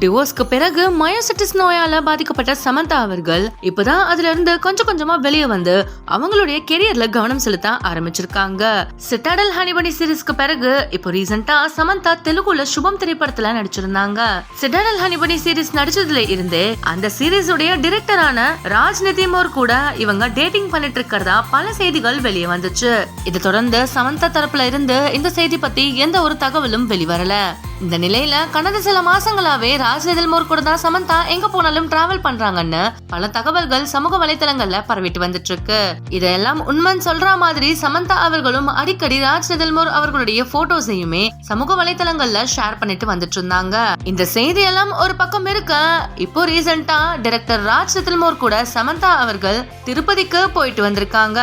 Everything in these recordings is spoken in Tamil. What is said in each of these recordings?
டிவோர்ஸ்க்கு பிறகு மயோசிட்டிஸ் நோயால பாதிக்கப்பட்ட சமந்தா அவர்கள் இப்பதான் அதுல இருந்து கொஞ்சம் கொஞ்சமா வெளியே வந்து அவங்களுடைய கெரியர்ல கவனம் செலுத்த ஆரம்பிச்சிருக்காங்க. சிட்டாடல் ஹனிபனி சீரிஸ்க்கு பிறகு இப்போ ரீசெண்டா சமந்தா தெலுங்குல சுபம் திரைப்படத்துல நடிச்சிருந்தாங்க. சிட்டாடல் ஹனிபனி சீரிஸ் நடிச்சதுல இருந்தே அந்த சீரீஸுடைய டிரெக்டரான ராஜ் நிதிமோர் கூட இவங்க டேட்டிங் பண்ணிட்டு இருக்கிறதா பல செய்திகள் வெளியே வந்துச்சு. இதை தொடர்ந்து சமந்தா தரப்புல இருந்து இந்த செய்தி பத்தி எந்த ஒரு தகவலும் வெளிவரல. இந்த நிலையில கடந்த சில மாசங்களாவே ராஜ்நிதல்மோர் கூட தான் சமந்தா எங்க போனாலும் டிராவல் பண்றாங்கன்னு பல தகவல்கள் சமூக வலைதளங்கள்ல பரவிட்டு வந்துட்டு இருக்கு இதெல்லாம் உண்மைன்னு சொல்ற மாதிரி சமந்தா அவர்களும் அடிக்கடி ராஜ்நிதல்மோர் அவர்களுடைய போட்டோஸையுமே சமூக வலைதளங்கள்ல ஷேர் பண்ணிட்டு வந்துட்டு இருந்தாங்க இந்த செய்தி எல்லாம் ஒரு பக்கம் இருக்க இப்போ ரீசெண்டா டைரக்டர் ராஜ்நிதல்மோர் கூட சமந்தா அவர்கள் திருப்பதிக்கு போயிட்டு வந்திருக்காங்க.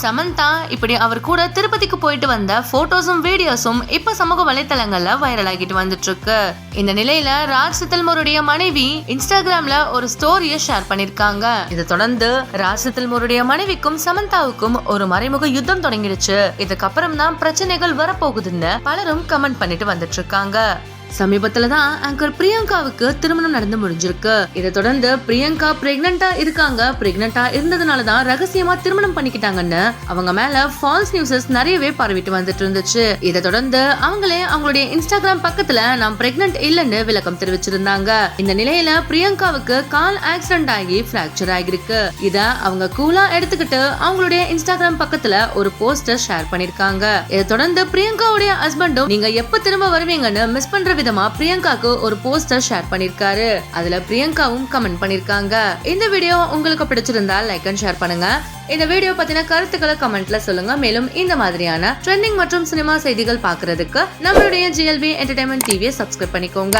சமந்தா இப்படி அவர் கூட திருப்பதிக்கு போயிட்டு வந்த போட்டோஸும் வீடியோஸும் இப்ப சமூக வலைத்தளங்கள்ல வைரல் ஆகிட்டு வந்துட்டு இருக்கு இந்த நிலையில ராஜ் சித்தல்மோருடைய மனைவி இன்ஸ்டாகிராம்ல ஒரு ஸ்டோரிய ஷேர் பண்ணிருக்காங்க. இதை தொடர்ந்து ராஜ் சித்தல்மோருடைய மனைவிக்கும் சமந்தாவுக்கும் ஒரு மறைமுக யுத்தம் தொடங்கிடுச்சு. இதுக்கப்புறம் தான் பிரச்சனைகள் வரப்போகுதுன்னு பலரும் கமெண்ட் பண்ணிட்டு வந்துட்டு இருக்காங்க சமீபத்துல தான் ஆங்கர் பிரியங்காவுக்கு திருமணம் நடந்து முடிஞ்சிருக்கு. இதை தொடர்ந்து பிரியங்கா பிரெக்னண்டா இருக்காங்க. பிரெக்னண்டா இருந்ததுனால தான் ரகசியமா திருமணம் பண்ணிக்கிட்டாங்கன்னு அவங்க மேல ஃபால்ஸ் நியூஸஸ் நிறையவே பரவிட்டு வந்துட்டு இருந்துச்சு. இதை தொடர்ந்து அவங்களே அவங்களுடைய இன்ஸ்டாகிராம் பக்கத்துல நான் பிரெக்னன்ட் இல்லைன்னு விளக்கம் தெரிவிச்சிருந்தாங்க. இந்த நிலையில பிரியங்காவுக்கு கால் ஆக்சிடென்ட் ஆகி பிராக்சர் ஆகிருக்கு இத அவங்க கூலா எடுத்துக்கிட்டு அவங்களுடைய இன்ஸ்டாகிராம் பக்கத்துல ஒரு போஸ்டர் ஷேர் பண்ணிருக்காங்க இதை தொடர்ந்து பிரியங்காவுடைய ஹஸ்பண்டும் நீங்க எப்ப திரும்ப வருவீங்கன்னு மிஸ் பண்ற விதமா பிரியங்காக்கு ஒரு போஸ்டர் ஷேர் பண்ணிருக்காரு. அதுல பிரியங்காவும் கமெண்ட் பண்ணிருக்காங்க. இந்த வீடியோ உங்களுக்கு பிடிச்சிருந்தா லைக் அண்ட் ஷேர் பண்ணுங்க. இந்த வீடியோ பத்தின கருத்துக்களை கமெண்ட்ல சொல்லுங்க. மேலும் இந்த மாதிரியான ட்ரெண்டிங் மற்றும் சினிமா செய்திகள் பாக்குறதுக்கு நம்மளுடைய ஜிஎல்வி என்டர்டைன்மெண்ட் டிவியை சப்ஸ்கிரைப் பண்ணிக்கோங்க.